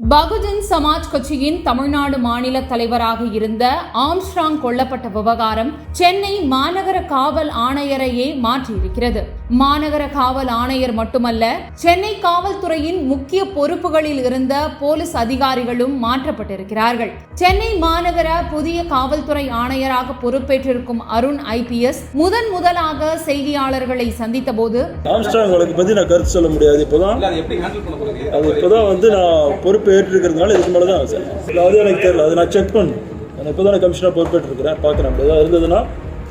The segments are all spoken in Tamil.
பகுஜன் சமாஜ் கட்சியின் தமிழ்நாடு மாநில தலைவராக இருந்த ஆம்ஸ்ட்ராங் கொல்லப்பட்ட விவகாரம் சென்னை மாநகர காவல் ஆணையரையே மாற்றியிருக்கிறது. மாநகர காவல் ஆணையர் மட்டுமல்ல சென்னை காவல்துறையின் முக்கிய பொறுப்புகளில் இருந்த போலீஸ் அதிகாரிகளும் மாற்றப்பட்டிருக்கிறார்கள். சென்னை மாநகர புதிய காவல்துறை ஆணையராக பொறுப்பேற்றிருக்கும் அருண் ஐபிஎஸ் முதன் முதலாக செய்தியாளர்களை சந்தித்த போது ஆம்ஸ்ட்ராங் நான் கருத்து சொல்ல முடியாது. இப்போதான் அது எப்படி ஹேண்டில் பண்ண போறீங்க? அது இப்போதான் வந்து நான் பொறுப்பு ஏற்றிருக்கிறதுனால இதுக்கு மேலே தான் சார். இல்லை அது எனக்கு தெரியல. அது நான் செக் பண்ணணும் நான் இப்போ தான் கமிஷனர் பொறுப்பேற்றிருக்கிறேன். பார்க்குறேன் அப்படி ஏதாவது இருந்ததுன்னா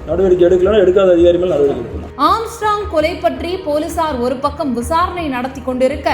நடவடிக்கை எடுக்கலன்னா எடுக்காத அதிகாரி மேல் நடவடிக்கை எடுக்கணும். ஆம்ஸ்ட்ராங் கொலை பற்றி போலீசார் ஒரு பக்கம் விசாரணை நடத்தி கொண்டிருக்க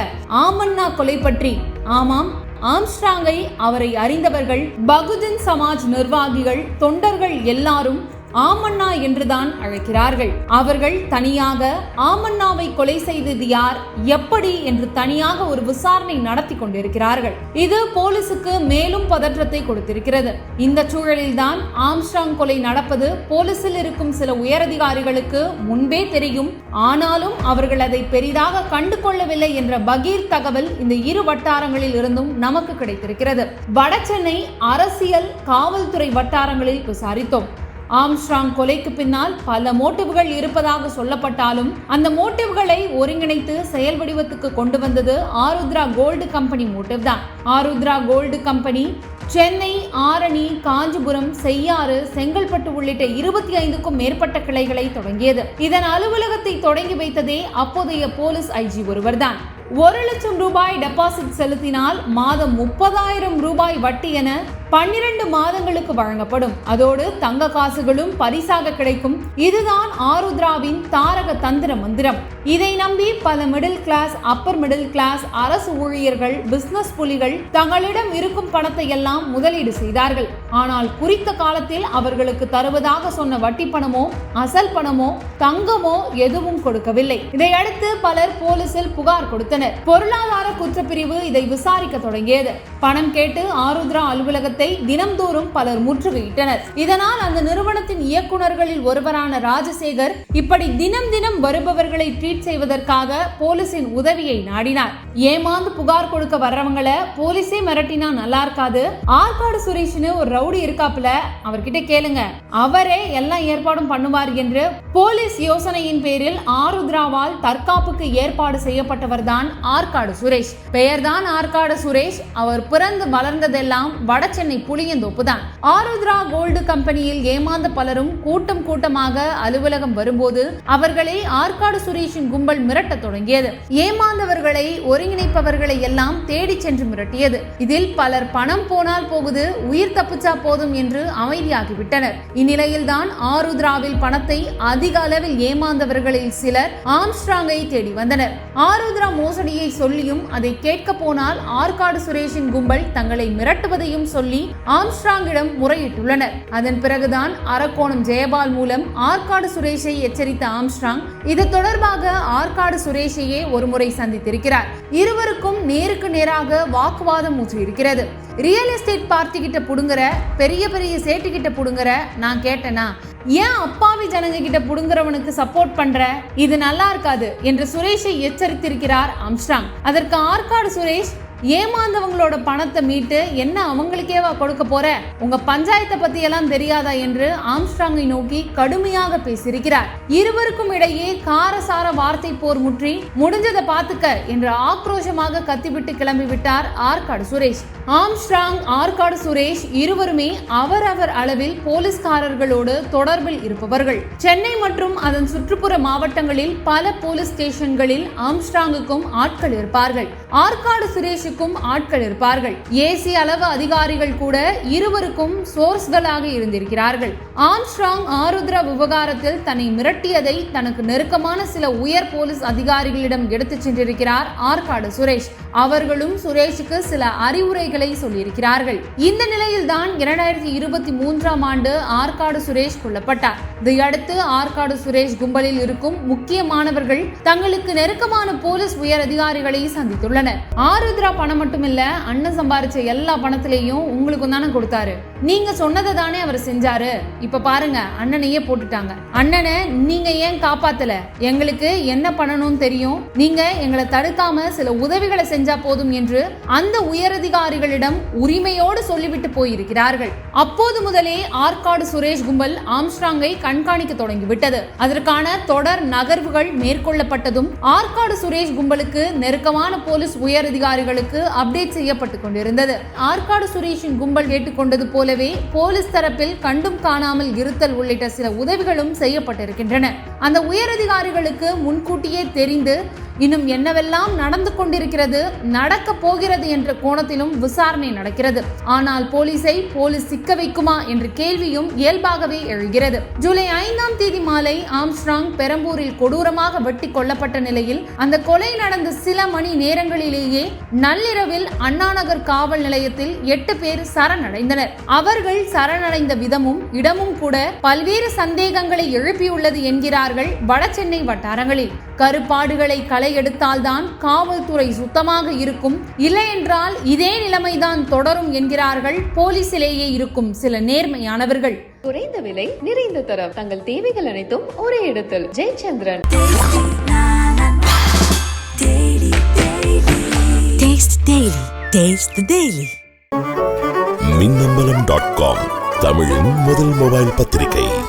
ஆமன்னா கொலை பற்றி. ஆமாம் ஆம்ஸ்ட்ராங்கை அவரை அறிந்தவர்கள் பகுஜன் சமாஜ் நிர்வாகிகள் தொண்டர்கள் எல்லாரும் ஆமண்ணா என்றுதான் அழைக்கிறார்கள். அவர்கள் தனியாக ஆமண்ணாவை கொலை செய்தது யார் எப்படி என்று தனியாக ஒரு விசாரணை நடத்தி கொண்டிருக்கிறார்கள். இது போலீசுக்கு மேலும் பதற்றத்தை கொடுத்திருக்கிறது. இந்த சூழலில்தான் ஆம்ஸ்ட்ராங் கொலை நடப்பது போலீசில் இருக்கும் சில உயரதிகாரிகளுக்கு முன்பே தெரியும். ஆனாலும் அவர்கள் அதை பெரிதாக கண்டு கொள்ளவில்லை என்ற பகீர் தகவல் இந்த இரு வட்டாரங்களில் இருந்தும் நமக்கு கிடைத்திருக்கிறது. வட சென்னை அரசியல் காவல்துறை வட்டாரங்களில் விசாரித்தோம். ஆம்ஸ்ட்ராங் கொலைக்கு பின்னால் பல மோட்டிவ்கள் இருப்பதாக சொல்லப்பட்டாலும் அந்த மோட்டிவ்களை ஒருங்கிணைத்து செயல் வடிவத்துக்கு கொண்டு வந்தது ஆருத்ரா கோல்டு கம்பெனி மோட்டிவ் தான். ஆருத்ரா கோல்டு கம்பெனி சென்னை ஆரணி காஞ்சிபுரம் செய்யாறு செங்கல்பட்டு உள்ளிட்ட இருபத்தி ஐந்துக்கும் மேற்பட்ட கிளைகளை தொடங்கியது. இதன் அலுவலகத்தை தொடங்கி வைத்ததே அப்போதைய போலீஸ் ஐஜி ஒருவர்தான் ஒரு லட்சம் ரூபாய் டெபாசிட் செலுத்தினால் மாதம் முப்பதாயிரம் ரூபாய் வட்டி என பன்னிரண்டு மாதங்களுக்கு வழங்கப்படும். அதோடு தங்க காசுகளும் பரிசாக கிடைக்கும். இதுதான் ஆருத்ராவின் தாரக தந்திர மந்திரம். இதை நம்பி பல middle class upper middle class அரசு ஊழியர்கள் பிசினஸ் புலிகள் தங்களிடம் இருக்கும் பணத்தை எல்லாம் முதலீடு செய்தார்கள். ஆனால் குறித்த காலத்தில் அவர்களுக்கு தருவதாக சொன்ன வட்டி பணமோ அசல் பணமோ தங்கமோ எதுவும் கொடுக்கவில்லை. இதையடுத்து பலர் போலீசில் புகார் கொடுத்தனர். பொருளாதார குற்றப்பிரிவு இதை விசாரிக்க தொடங்கியது. பணம் கேட்டு ஆருத்ரா அலுவலகத்தை நிறுவனத்தை தினம்தோறும் பலர் முற்றுகையிட்டனர். இதனால் அந்த நிறுவனத்தின் இயக்குநர்களில் ஒருவரான ராஜசேகர் இப்படி தினம் தினம் வருபவர்களை ட்ரீட் செய்வதற்காக போலீசின் உதவியை நாடினார். ஏமாந்து புகார் கொடுக்க வர்றவங்களை போலீஸே மிரட்டினா நல்லா இருக்காது. ஆற்காடு சுரேஷ்னு ஒரு ரவுடி இருக்காப்புல அவர்கிட்ட கேளுங்க. அவரே எல்லா ஏற்பாடும் பண்ணுவார் என்று போலீஸ் யோசனையின் பேரில் ஆருத்ராவால் தற்காப்புக்கு ஏற்பாடு செய்யப்பட்டவர் தான் ஆற்காடு சுரேஷ். பெயர்தான் ஆற்காடு சுரேஷ். அவர் பிறந்து வளர்ந்ததெல்லாம் வட சென்னை புளியந்தோப்பு தான் ஆருத்ரா கோல்டு கம்பெனியில் ஏமாந்த பலரும் கூட்டம் கூட்டமாக அலுவலகம் வரும்போது அவர்களை ஆற்காடு சுரேஷின் கும்பல் மிரட்டத் தொடங்கியது. ஏமாந்தவர்களை ஒருங்கிணைப்பவர்களை எல்லாம் தேடி சென்று மிரட்டியது. இதில் பலர் பணம் போனால் போகுது உயிர் தப்பிச்சா போதும் என்று அமைதியாகிவிட்டனர். இந்நிலையில்தான் ஆருத்ராவில் பணத்தை அதிக அளவில் ஏமாந்தவர்களில் சிலர் ஆம்ஸ்ட்ராங்கை தேடி வந்தனர். ஆருத்ரா மோசடியை சொல்லியும் அதை கேட்க போனால் ஆற்காடு சுரேஷின் கும்பல் தங்களை மிரட்டுவதையும் சொல்லி ஆம்ஸ்ட்ராங்கிடம் முறையிட்டுள்ளனர். அதன் பிறகுதான் அரக்கோணம் ஜெயபால் மூலம் ஆற்காடு சுரேஷை எச்சரித்த ஆம்ஸ்ட்ராங் இது தொடர்பாக ஆற்காடு சுரேஷையே ஒருமுறை சந்தித்திருக்கிறார். இருவருக்கும் நேருக்கு நேராக வாக்குவாதம் ஊற்றியிருக்கிறது. ரியல் எஸ்டேட் பார்ட்டி கிட்ட புடுங்குற பெரிய பெரிய சேட்டு கிட்ட புடுங்குற நான் கேட்டேனா? ஏன் அப்பாவி ஜனங்க கிட்ட புடுங்குறவனுக்கு சப்போர்ட் பண்ற? இது நல்லா இருக்காது என்று சுரேஷை எச்சரித்திருக்கிறார் அம்ஸ்டாங் அதற்கு ஆற்காடு சுரேஷ் ஏமாந்தவங்களோட பணத்தை மீட்டு என்ன அவங்களுக்கேவா கொடுக்க போற? உங்க பஞ்சாயத்தை பத்தி எல்லாம் தெரியாதா என்று ஆம்ஸ்ட்ராங்கை நோக்கி கடுமையாக பேசியிருக்கிறார். இருவருக்கும் இடையே காரசார வார்த்தை போர் முற்றி முடிஞ்சதை பார்த்துக்க என்று ஆக்ரோஷமாக கத்திவிட்டு கிளம்பி விட்டார் ஆற்காடு சுரேஷ். ஆம்ஸ்ட்ராங் ஆற்காடு சுரேஷ் இருவருமே அவரவர் அளவில் போலீஸ்காரர்களோடு தொடர்பில் இருப்பவர்கள். சென்னை மற்றும் அதன் சுற்றுப்புற மாவட்டங்களில் பல போலீஸ் ஸ்டேஷன்களில் ஆம்ஸ்ட்ராங்குக்கும் ஆட்கள் இருப்பார்கள். ஆற்காடு சுரேஷுக்கும் ஆட்கள் இருப்பார்கள். ஏசி அளவு அதிகாரிகள் கூட இருவருக்கும் சோர்ஸ்களாக இருந்திருக்கிறார்கள். ஆம்ஸ்ட்ராங் ஆருத்ரா விவகாரத்தில் தன்னை மிரட்டியதை தனக்கு நெருக்கமான சில உயர் போலீஸ் அதிகாரிகளிடம் எடுத்துச் சென்றிருக்கிறார் ஆற்காடு சுரேஷ். அவர்களும் சுரேஷுக்கு சில அறிவுரைகளை சொல்லியிருக்கிறார்கள். இந்த நிலையில்தான் இரண்டாயிரத்தி இருபத்தி மூன்றாம் ஆண்டு ஆற்காடு சுரேஷ் கொல்லப்பட்டார். இதையடுத்து ஆற்காடு சுரேஷ் கும்பலில் இருக்கும் முக்கியமானவர்கள் தங்களுக்கு நெருக்கமான போலீஸ் உயர் அதிகாரிகளை சந்தித்துள்ளனர். ஆருத்ரா பணம் மட்டும் இல்ல அண்ணன் சம்பாரிச்ச எல்லா பணத்திலையும் உங்களுக்கும் தானே கொடுத்தாரு. நீங்க சொன்னதை தானே அவர் செஞ்சாரு. இப்ப பாருங்க அண்ணனையே போட்டுட்டாங்க. அண்ணனை நீங்க ஏன் காப்பாத்தல? எங்களுக்கு என்ன பண்ணணும்னு தெரியும்? நீங்க எங்களை தடுக்காம சில உதவிகளை செஞ்சா போதும் என்று அந்த உயரதிகாரிகளிடம் உரிமையோடு சொல்லிவிட்டு போயிருக்கிறார்கள். அப்போது முதலே ஆற்காடு சுரேஷ் கும்பல் ஆம்ஸ்ட்ராங்கை கண்காணிக்க தொடங்கி விட்டது அதற்கான தொடர் நகர்வுகள் மேற்கொள்ளப்பட்டதும் ஆற்காடு சுரேஷ் கும்பலுக்கு நெருக்கமான போலீஸ் உயரதிகாரிகளுக்கு அப்டேட் செய்யப்பட்டு கொண்டிருந்தது. ஆற்காடு சுரேஷின் கும்பல் கேட்டுக்கொண்டது போலவே போலீஸ் தரப்பில் கண்டும் காணாமல் இருத்தல் உள்ளிட்ட சில உதவிகளும் செய்யப்பட்டிருக்கின்றன. அந்த உயரதிகாரிகளுக்கு முன்கூட்டியே தெரிந்து இன்னும் என்னவெல்லாம் நடந்து கொண்டிருக்கிறது நடக்க போகிறது என்ற கோணத்திலும் விசாரணை நடக்கிறது. ஆனால் போலீஸை போலீஸ் சிக்க வைக்குமா என்ற கேள்வியும் இயல்பாகவே எழுகிறது. ஜூலை ஐந்தாம் தேதி மாலை ஆம்ஸ்ட்ராங் பெரம்பூரில் கொடூரமாக வெட்டி கொல்லப்பட்ட நிலையில் அந்த கொலை நடந்த சில மணி நேரங்களிலேயே நள்ளிரவில் அண்ணாநகர் காவல் நிலையத்தில் எட்டு பேர் சரணடைந்தனர். அவர்கள் சரணடைந்த விதமும் இடமும் கூட பல்வேறு சந்தேகங்களை எழுப்பியுள்ளது என்கிறார்கள் வடசென்னை வட்டாரங்களில். கருப்பாடுகளை களை எடுத்தால்தான் காவல்துறை சுத்தமாக இருக்கும். இல்லையென்றால் இதே நிலைமைதான் தொடரும் என்கிறார்கள். போலீசிலேயே இருக்கும் சில நேர்மையானவர்கள். குறைந்த விலை நிறைந்த தரம். தங்கள் தேவைகள் அனைத்தும் ஒரே இடத்தில். ஜெயச்சந்திரன். மின்னம்பலம் டாட் காம் தமிழின் முதல் மொபைல் பத்திரிகை.